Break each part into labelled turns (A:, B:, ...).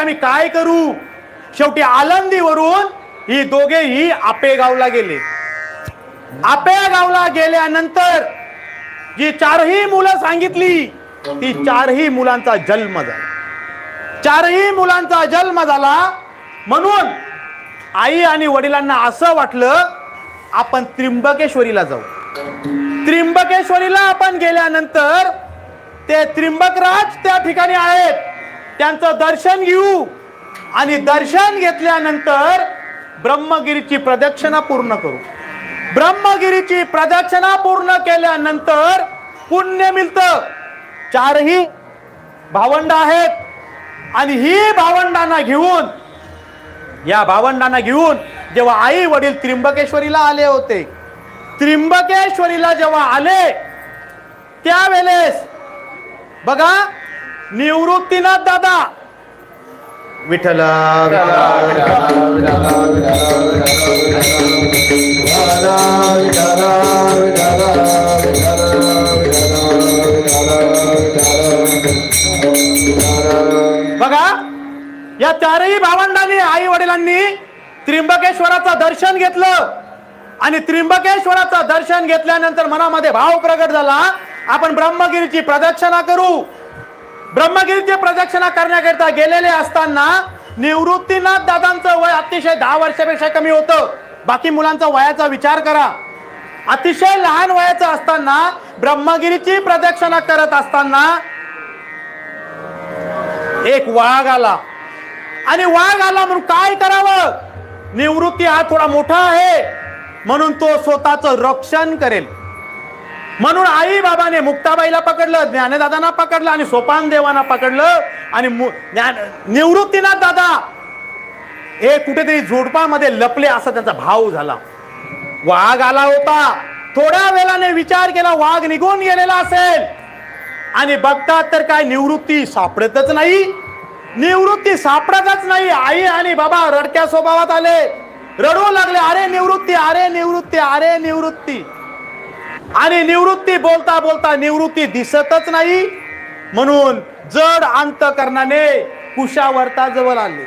A: आम्ही काय करू? शेवटी आलंदीवरून ही दोघेही आपेगावला गेले. आपेगावला गेल्यानंतर जी चारही मुलं सांगितली ती चारही मुलांचा जन्म झाला. चारही मुलांचा जन्म झाला म्हणून आई आणि वडिलांना असं वाटलं आपण त्रिंबकेश्वरीला जाऊ. त्रिंबकेश्वरीला आपण गेल्यानंतर ते त्रिंबकराज त्या ठिकाणी आहेत. त्यांचं दर्शन घेऊ. आणि दर्शन घेतल्यानंतर ब्रह्मगिरीची प्रदक्षिणा पूर्ण करू. ब्रह्मगिरीची प्रदक्षिणा पूर्ण केल्यानंतर पुण्य मिळतं. चारही भावंड आहेत. आणि ही भावंडांना घेऊन या भावंडांना घेऊन जेव्हा आई वडील त्र्यंबकेश्वरीला आले होते त्र्यंबकेश्वरीला जेव्हा आले त्यावेळेस बघा निवृत्तीनाथ दादा. विठ्ठल बघा या चारही भावंडांनी आई वडिलांनी त्र्यंबकेश्वराचं दर्शन घेतलं. आणि त्र्यंबकेश्वराचं दर्शन घेतल्यानंतर मनामध्ये भाव प्रगट झाला आपण ब्रह्मगिरीची प्रदक्षिणा करू. ब्रह्मगिरीची प्रदक्षिणा करण्याकरिता गेलेले असताना निवृत्तीनाथ दादांचं वय अतिशय दहा वर्षापेक्षा कमी होतं. बाकी मुलांचा वयाचा विचार करा. अतिशय लहान वयाचं असताना ब्रह्मगिरीची प्रदक्षिणा करत असताना एक वाघ आला. आणि वाघ आला म्हणून काय करावं? निवृत्ती हा थोडा मोठा आहे. म्हणून तो स्वतःच रक्षण करेल. म्हणून आई बाबाने मुक्ताबाईला पकडलं ज्ञानदादांना पकडलं आणि सोपान देवांना पकडलं. आणि मु- ज्ञान निवृत्तीनाथ दादा हे कुठेतरी झोडपामध्ये लपले असा त्यांचा भाव झाला. वाघ आला होता. थोड्या वेळाने विचार केला वाघ निघून गेलेला असेल. आणि बघतात तर काय निवृत्ती सापडतच नाही. निवृत्ती सापडतच नाही. आई आणि बाबा रडक्या स्वभावात आले. रडू लागले अरे निवृत्ती अरे निवृत्ती अरे निवृत्ती. आणि निवृत्ती बोलता बोलता निवृत्ती दिसतच नाही. म्हणून जड अंतकरणाने कुशावर्ताजवळ आले.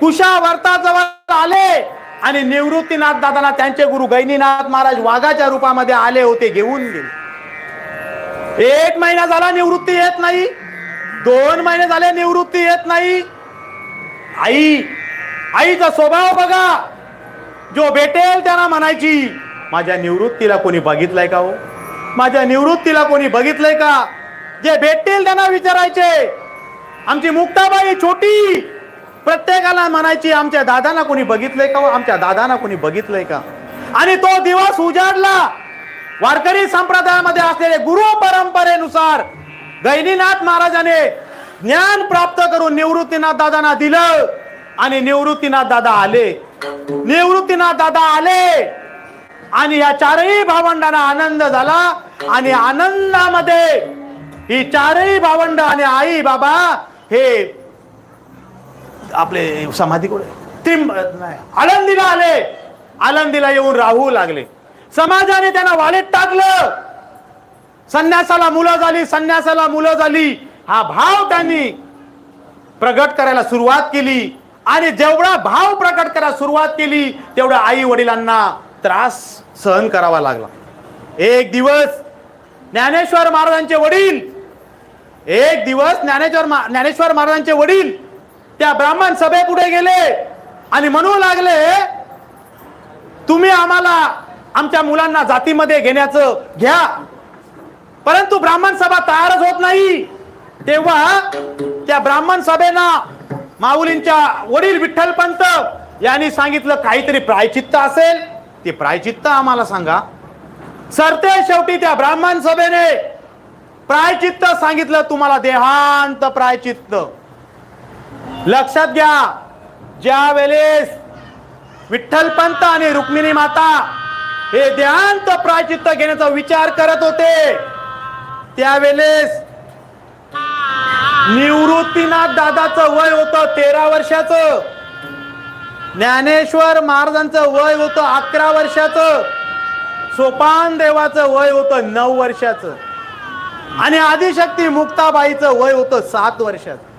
A: कुशावर्ताजवळ आले आणि निवृत्तीनाथ दादांना त्यांचे गुरु गैनीनाथ महाराज वाघाच्या रूपामध्ये आले होते घेऊन गेले. एक महिना झाला निवृत्ती येत नाही. दोन महिने झाले निवृत्ती येत नाही. आई आईचा स्वभाव बघा. जो भेटेल त्यांना म्हणायची माझ्या निवृत्तीला कोणी बघितलंय का हो? माझ्या निवृत्तीला कोणी बघितलंय का? जे भेटतील त्यांना विचारायचे. आमची मुक्ताबाई छोटी. प्रत्येकाला म्हणायची आमच्या दादांना कोणी बघितलंय का हो? आमच्या दादांना कोणी बघितलंय का? आणि तो दिवस उजाडला. वारकरी संप्रदायामध्ये असलेले गुरु परंपरेनुसार गैनीनाथ महाराजाने ज्ञान प्राप्त करून निवृत्तीनाथ दादांना दिलं. आणि निवृत्तीनाथ दादा आले. निवृत्तीनाथ दादा आले. आणि या चारही भावंडांना आनंद झाला. आणि आनंदामध्ये ही चारही भावंड आणि आई बाबा हे आपले समाधी त्रिंब नाही आळंदीला आले. आळंदीला येऊन राहू लागले. समाजाने त्यांना वाळीत टाकलं. संन्यासाला मुलं झाली संन्यासाला मुलं झाली. हा भाव त्यांनी प्रगट करायला सुरुवात केली. आणि जेवढा भाव प्रकट करायला सुरुवात केली तेवढा आई वडिलांना त्रास सहन करावा लागला. एक दिवस ज्ञानेश्वर महाराजांचे वडील एक दिवस ज्ञानेश्वर ज्ञानेश्वर महाराजांचे वडील त्या ब्राह्मण सभेपुढे गेले आणि म्हणू लागले तुम्ही आम्हाला आमच्या मुलांना जातीमध्ये घेण्याचं घ्या. परंतु ब्राह्मण सभा तयारच होत नाही. तेव्हा त्या ब्राह्मण सभेना माऊलींच्या वडील विठ्ठलपंत यांनी सांगितलं काहीतरी प्रायचित्त असेल ते प्रायचित्त आम्हाला सांगा. सरते शेवटी त्या ब्राह्मण सभेने प्रायचित्त सांगितलं. तुम्हाला देहांत प्रायचित्त. लक्षात घ्या ज्या वेळेस विठ्ठलपंत आणि रुक्मिणी माता हे देहांत प्रायचित्त घेण्याचा विचार करत होते त्यावेळेस निवृत्तीनाथ दादाचं वय होतं तेरा वर्षाचं. ज्ञानेश्वर महाराजांचं वय होतं अकरा वर्षाचं. सोपान देवाचं वय होतं नऊ वर्षाचं. आणि आदिशक्ती मुक्ताबाईचं वय होतं सात वर्षाचं.